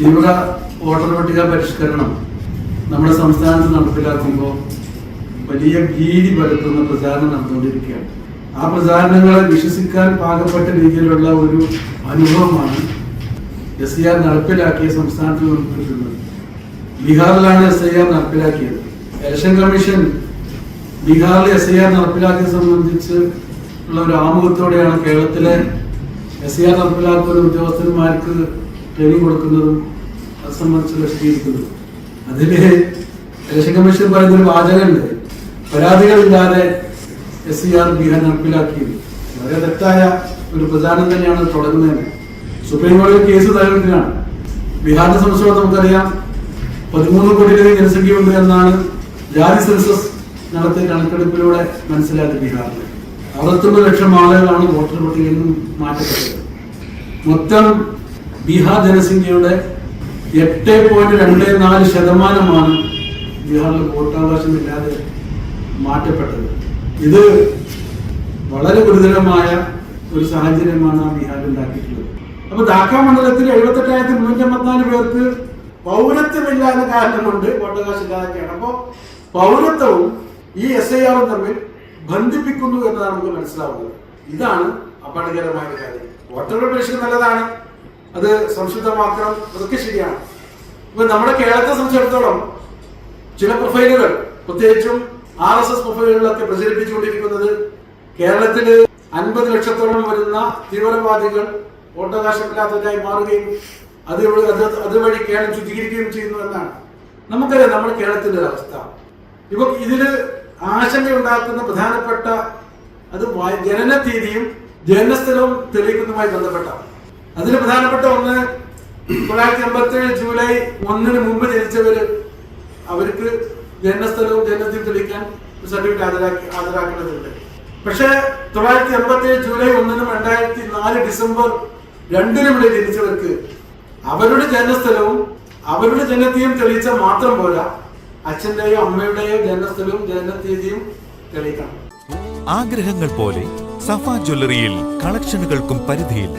തീവ്ര വോട്ടർ പട്ടിക പരിഷ്കരണം നമ്മുടെ സംസ്ഥാനത്ത് നടപ്പിലാക്കുമ്പോൾ വലിയ ഭീതി പരത്തുന്ന പ്രചാരണം നടന്നുകൊണ്ടിരിക്കുകയാണ്. ആ പ്രചാരണങ്ങളെ വിശ്വസിക്കാൻ പാകപ്പെട്ട രീതിയിലുള്ള ഒരു അനുഭവമാണ് എസ് ഐ ആർ നടപ്പിലാക്കിയ സംസ്ഥാനത്ത് കിട്ടുന്നത് ബീഹാറിലാണ് എസ് ഐ ആർ നടപ്പിലാക്കിയത്. ഇലക്ഷൻ കമ്മീഷൻ ബീഹാറിൽ എസ് ഐ ആർ നടപ്പിലാക്കിയത് സംബന്ധിച്ച് ഉള്ള ഒരു ആമുഖത്തോടെയാണ് കേരളത്തിലെ എസ് ഐ ആർ നടപ്പിലാക്കുന്ന ഉദ്യോഗസ്ഥന്മാർക്ക് ട്രെയിനിങ് കൊടുക്കുന്നതും അത് സംബന്ധിച്ച് വിശദീകരിക്കുന്നതും അതിൽ ഇലക്ഷൻ കമ്മീഷൻ പറയുന്ന ഒരു വാചകമുണ്ട്. പരാതികളില്ലാതെ എസ് സി ആർ ബീഹാർ നടപ്പിലാക്കിയത്. വളരെ തെറ്റായ ഒരു പ്രചാരണം തന്നെയാണ് തുടങ്ങുന്നത് സുപ്രീം കോടതി കേസ് തയ്യാറെടുക്കുകയാണ് ബീഹാറിനെ സംബന്ധിച്ചോളം നമുക്കറിയാം. പതിമൂന്ന് കോടിയിലധികം ജനസംഖ്യയുണ്ട് എന്നാണ് ജാതി സെൻസസ് നടത്തിയ കണക്കെടുപ്പിലൂടെ മനസ്സിലാക്കി ബീഹാറിൽ അറുപത്തൊമ്പത് ലക്ഷം ആളുകളാണ് വോട്ടർ പട്ടികയിൽ നിന്നും മാറ്റപ്പെട്ടത്. മൊത്തം ബീഹാർ ജനസംഖ്യയുടെ എട്ട് പോയിന്റ് രണ്ട് നാല് ശതമാനമാണ് ബീഹാറിൽ വോട്ടവകാശമില്ലാതെ മാറ്റപ്പെട്ടത്. ഇത് വളരെ ഗുരുതരമായ ഒരു സാഹചര്യമാണ് ആ ബീഹാറിൽ ഉണ്ടാക്കിയിട്ടുള്ളത്. അപ്പൊ ധാക്ക മണ്ഡലത്തിൽ എഴുപത്തെട്ടായിരത്തി മുന്നൂറ്റി അമ്പത്തിനാല് പേർക്ക് പൗരത്വമില്ലാത്ത കാരണം കൊണ്ട് വോട്ടവകാശമില്ലാതൊക്കെയാണ് അപ്പോ പൗരത്വവും ഈ എസ് ഐ ആറും തമ്മിൽ ബന്ധിപ്പിക്കുന്നു എന്നതാണ് നമുക്ക് മനസ്സിലാവുന്നത്. ഇതാണ് അപകടകരമായ കാര്യം. വോട്ടർ പരിശീലനം നല്ലതാണ്. അത് സംശുദ്ധമാക്കണം അതൊക്കെ ശരിയാണ്. ഇപ്പൊ നമ്മുടെ കേരളത്തെ സംബന്ധിച്ചിടത്തോളം ചില പ്രൊഫൈലുകൾ പ്രത്യേകിച്ചും ആർ എസ് എസ് പ്രൊഫൈലുകളിലൊക്കെ പ്രചരിപ്പിച്ചുകൊണ്ടിരിക്കുന്നത് കേരളത്തിൽ അൻപത് ലക്ഷത്തോളം വരുന്ന തീവ്രവാദികൾ വോട്ടവകാശമില്ലാത്തവരായി മാറുകയും അത് അതുവഴി കേരളം ശുദ്ധീകരിക്കുകയും ചെയ്യുന്നു എന്നാണ്. നമുക്കറിയാം നമ്മുടെ കേരളത്തിന്റെ അവസ്ഥ. ഇപ്പൊ ഇതിൽ ആശങ്കയുണ്ടാക്കുന്ന പ്രധാനപ്പെട്ട അത് ജനന തീയതിയും ജനനസ്ഥലവും തെളിയിക്കുന്നതുമായി ബന്ധപ്പെട്ടാണ് അതിൽ പ്രധാനപ്പെട്ട ഒന്ന് തൊള്ളായിരത്തി എൺപത്തി ഏഴ് ജൂലൈ ഒന്നിന് മുമ്പ് ജനിച്ചവര് അവർക്ക് ജനനസ്ഥലവും ജനനത്തിൽ തെളിയിക്കാൻ സർട്ടിഫിക്കറ്റ് ഹാജരാക്കി ഹാജരാക്കേണ്ടതുണ്ട്. പക്ഷേ തൊള്ളായിരത്തി എൺപത്തി ഏഴ് ജൂലൈ ഒന്നിനും രണ്ടായിരത്തി നാല് ഡിസംബർ രണ്ടിനും ഇടയിൽ ജനിച്ചവർക്ക് അവരുടെ ജനനസ്ഥലവും അവരുടെ ജനത്തെയും തെളിയിച്ച മാത്രം പോരാ അച്ഛന്റെയോ അമ്മയുടെയോ ജനനസ്ഥലവും ജനനത്തീയതിയും തെളിയിക്കണം. ആഗ്രഹങ്ങൾ പോലെ സഫ ജ്വല്ലറിയിൽ കളക്ഷനുകൾക്കും പരിധിയില്ല.